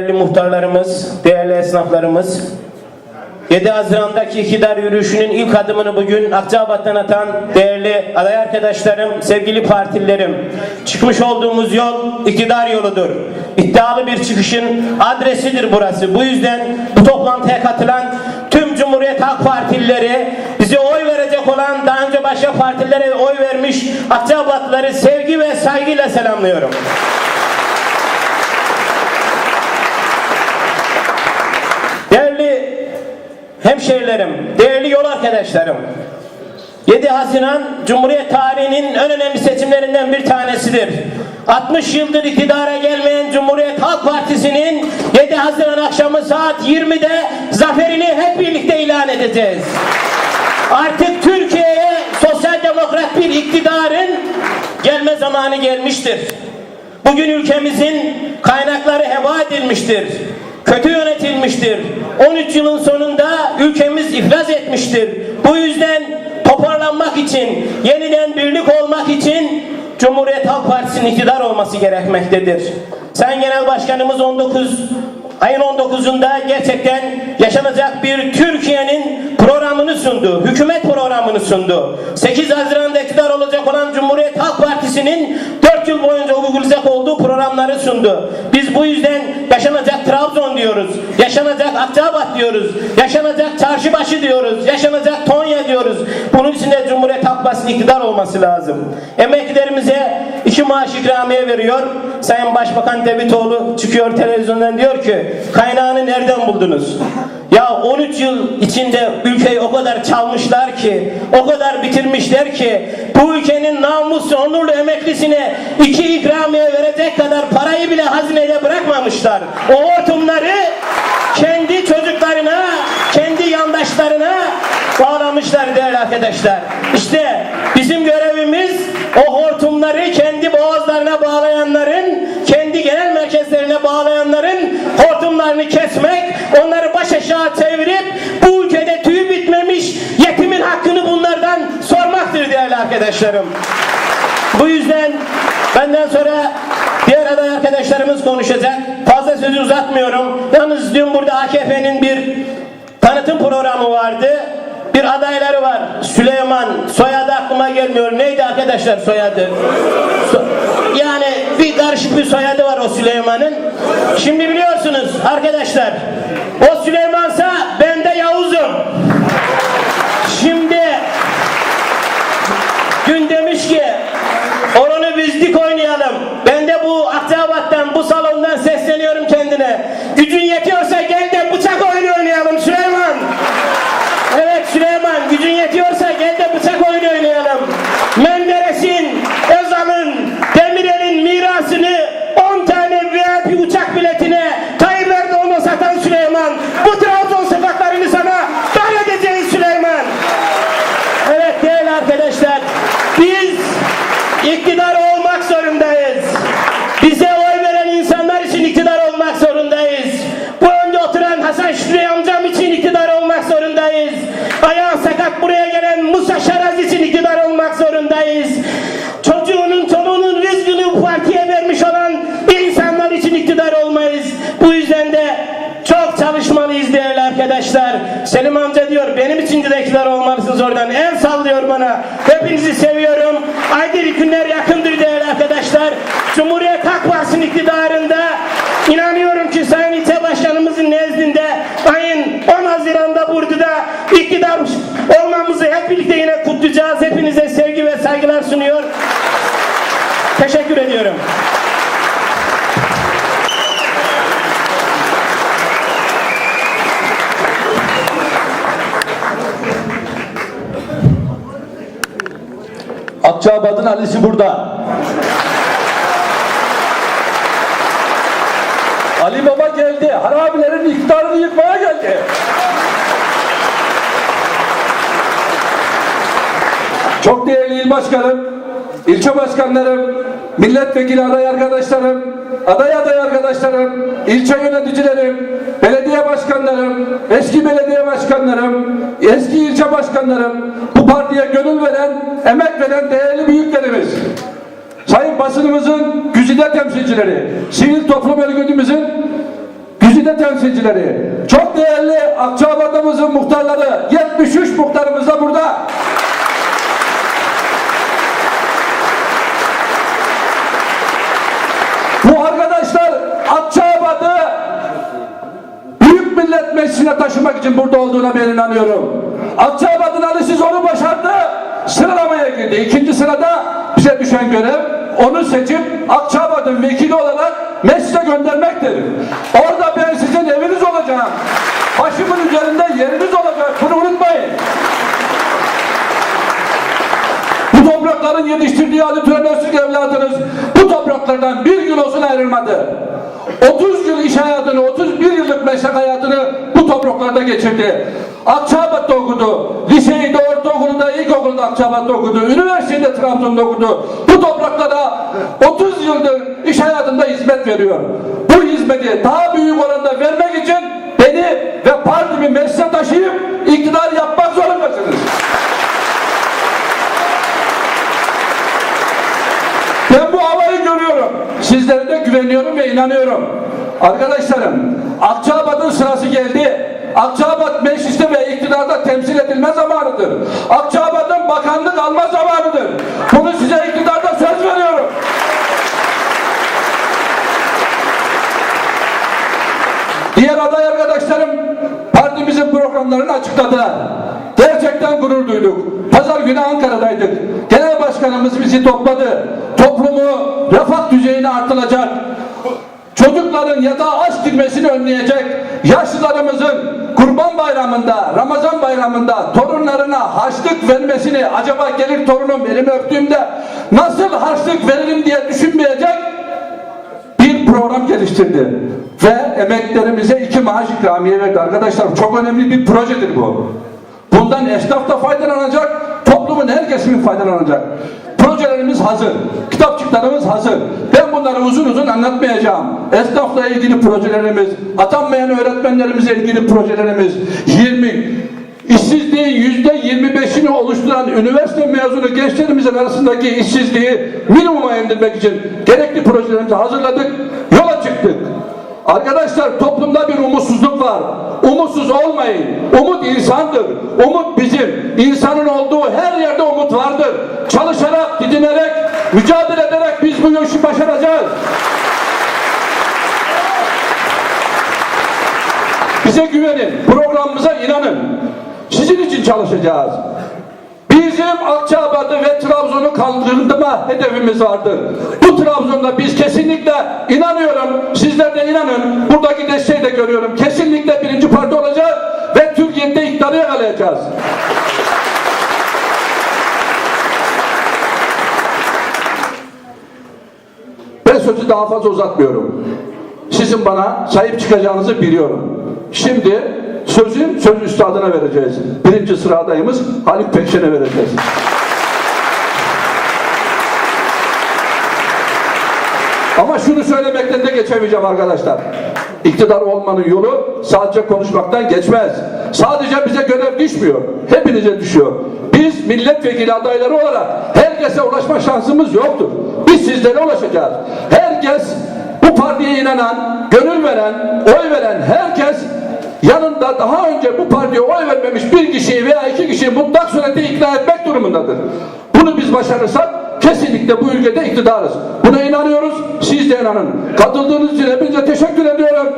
değerli muhtarlarımız, değerli esnaflarımız, 7 Haziran'daki iktidar yürüyüşünün ilk adımını bugün Akçabat'tan atan değerli aday arkadaşlarım, sevgili partililerim. Çıkmış olduğumuz yol iktidar yoludur. İddialı bir çıkışın adresidir burası. Bu yüzden bu toplantıya katılan tüm Cumhuriyet Halk Partilileri, bize oy verecek olan daha önce başka partilere oy vermiş Akçabatlıları sevgi ve saygıyla selamlıyorum. Değerli hemşehrilerim, değerli yol arkadaşlarım. 7 Haziran Cumhuriyet tarihinin en önemli seçimlerinden bir tanesidir. 60 yıldır iktidara gelmeyen Cumhuriyet Halk Partisi'nin 7 Haziran akşamı saat 20'de zaferini hep birlikte ilan edeceğiz. Artık Türkiye'ye sosyal demokrat bir iktidarın gelme zamanı gelmiştir. Bugün ülkemizin kaynakları heba edilmiştir. Kötü yönetilmiştir. 13 yılın sonunda ülkemiz iflas etmiştir. Bu yüzden toparlanmak için, yeniden birlik olmak için Cumhuriyet Halk Partisi'nin iktidar olması gerekmektedir. Sayın Genel Başkanımız 19 ayın 19'unda gerçekten yaşanacak bir Türkiye'nin programını sundu. Hükümet programını sundu. 8 Haziran'da iktidar olacak olan Cumhuriyet Halk Partisi'nin 4 yıl boyunca uygulayacak olduğu programları sundu. Biz bu yüzden yaşanacak Trabzon diyoruz. Yaşanacak Akçabat diyoruz. Yaşanacak Çarşıbaşı diyoruz. Yaşanacak Tonya diyoruz. Bunun için de Cumhuriyet Halk Partisi'nin iktidar olması lazım. Emeklilerimize iki maaş ikramiye veriyor. Sayın Başbakan Devletoğlu çıkıyor televizyondan diyor ki kaynağını nereden buldunuz? Ya 13 yıl içinde ülkeyi o kadar çalmışlar ki, o kadar bitirmişler ki bu ülkenin namuslu, onurlu emeklisine iki ikramiye verecek kadar parayı bile hazinede bırakmamışlar. O hortumları kendi çocuklarına, kendi yandaşlarına bağlamışlar değerli arkadaşlar. İşte bizim görevimiz o hortumları arkadaşlarım. Bu yüzden benden sonra diğer aday arkadaşlarımız konuşacak. Fazla sözü uzatmıyorum. Yalnız dün burada AKP'nin bir tanıtım programı vardı. Bir adayları var. Süleyman. Soyadı aklıma gelmiyor. Neydi arkadaşlar soyadı? So- yani bir karışık bir soyadı var o Süleyman'ın. Şimdi biliyorsunuz arkadaşlar. O Süleymansa oranı bizdik oynayalım. Arkadaşlar. Selim amca diyor benim için iktidar olmalısınız oradan. El sallıyor bana. Hepinizi seviyorum. Aydın günler yakındır değerli arkadaşlar. Cumhuriyet Halk Partisi'nin iktidarında inanıyorum ki Sayın İlçe Başkanımızın nezdinde ayın 10 Haziran'da Burdu'da iktidar olmamızı hep birlikte yine kutlayacağız. Hepinize sevgi ve saygılar sunuyor. Teşekkür ediyorum. Akçabat'ın Ali'si burada. Ali Baba geldi. Harabilerin iktidarını yıkmaya geldi. Çok değerli il başkanım, ilçe başkanlarım, milletvekili aday arkadaşlarım, aday aday arkadaşlarım, ilçe yöneticilerim, belediye başkanlarım, eski belediye başkanlarım, eski ilçe başkanlarım, partiye gönül veren, emek veren değerli büyüklerimiz. Sayın basınımızın güzide temsilcileri, sivil toplum örgütümüzün güzide temsilcileri, çok değerli Akçabat'ımızın muhtarları, 73 muhtarımız da burada. Bu arkadaşlar Akçabat'ı Büyük Millet Meclisi'ne taşımak için burada olduğuna ben inanıyorum. Akçabat'ın Siz onu başardı. Sıralamaya girdi. İkinci sırada bize düşen görev onu seçip Akçabat'ın vekili olarak meclise göndermektir. Orada ben sizin eviniz olacağım. Başımın üzerinde yeriniz olacak. Bunu unutmayın. Bu toprakların yetiştirdiği Ali Turan Öztürk evladınız bu topraklardan bir gün olsun ayrılmadı. 30 yıl iş hayatını, 31 yıllık meslek hayatını bu topraklarda geçirdi. Akçabat'ta okudu. Liseyi de, ortaokulu da, ilkokulu da Akçabat'ta okudu. Üniversiteyi de Trabzon'da okudu. Bu topraklara 30 yıldır iş hayatında hizmet veriyor. Bu hizmeti daha büyük oranda vermek için beni ve partimi meclise taşıyıp iktidar yapmak zorundasınız. Ben bu havayı görüyorum. Sizlere de güveniyorum ve inanıyorum. Arkadaşlarım, Akçabat'ın sırası geldi. Akçabat mecliste ve iktidarda temsil edilme zamanıdır. Akçabat'ın bakanlık alma zamanıdır. Bunu size iktidarda söz veriyorum. Diğer aday arkadaşlarım partimizin programlarını açıkladılar. Gerçekten gurur duyduk. Pazar günü Ankara'daydık. Genel başkanımız bizi topladı. Toplumu refah düzeyine artırılacak. Çocukların yatağa aç girmesini önleyecek. Yaşlılarımızın kurban bayramında, Ramazan bayramında torunlarına harçlık vermesini acaba gelir torunum elimi öptüğümde nasıl harçlık veririm diye düşünmeyecek bir program geliştirdi. Ve emeklerimize iki maaş ikramiye verdi. Arkadaşlar çok önemli bir projedir bu. Bundan esnaf da faydalanacak, toplumun her faydalanacak. Projelerimiz hazır, kitapçıklarımız hazır. Bunları uzun uzun anlatmayacağım. Esnafla ilgili projelerimiz, atanmayan öğretmenlerimize ilgili projelerimiz, 20 İşsizliğin yüzde 25'ini oluşturan üniversite mezunu gençlerimizin arasındaki işsizliği minimuma indirmek için gerekli projelerimizi hazırladık, yola çıktık. Arkadaşlar toplumda bir umutsuzluk var. Umutsuz olmayın. Umut insandır. Umut bizim. İnsanın olduğu her yerde umut vardır. Çalışarak, didinerek, mücadele ederek biz bu işi başaracağız. Bize güvenin, programımıza inanın. Sizin için çalışacağız. Bizim Akçabat'ı ve Trabzon'u kaldırma hedefimiz vardır. Bu Trabzon'da biz kesinlikle inanıyorum, sizler de inanın, buradaki desteği de görüyorum. Kesinlikle birinci parti olacağız ve Türkiye'de iktidarı yakalayacağız. Ben sözü daha fazla uzatmıyorum. Sizin bana sahip çıkacağınızı biliyorum. Şimdi sözü söz üstadına vereceğiz. Birinci sıra adayımız Haluk Pekşen'e vereceğiz. Ama şunu söylemekten de geçemeyeceğim arkadaşlar. İktidar olmanın yolu sadece konuşmaktan geçmez. Sadece bize görev düşmüyor. Hepinize düşüyor. Biz milletvekili adayları olarak herkese ulaşma şansımız yoktur. Biz sizlere ulaşacağız. Herkes bu partiye inanan, gönül veren, oy veren herkes yanında daha önce bu partiye oy vermemiş bir kişiyi veya iki kişiyi mutlak surette ikna etmek durumundadır. Bunu biz başarırsak kesinlikle bu ülkede iktidarız. Buna inanıyoruz, siz de inanın. Katıldığınız için hepinize teşekkür ediyorum.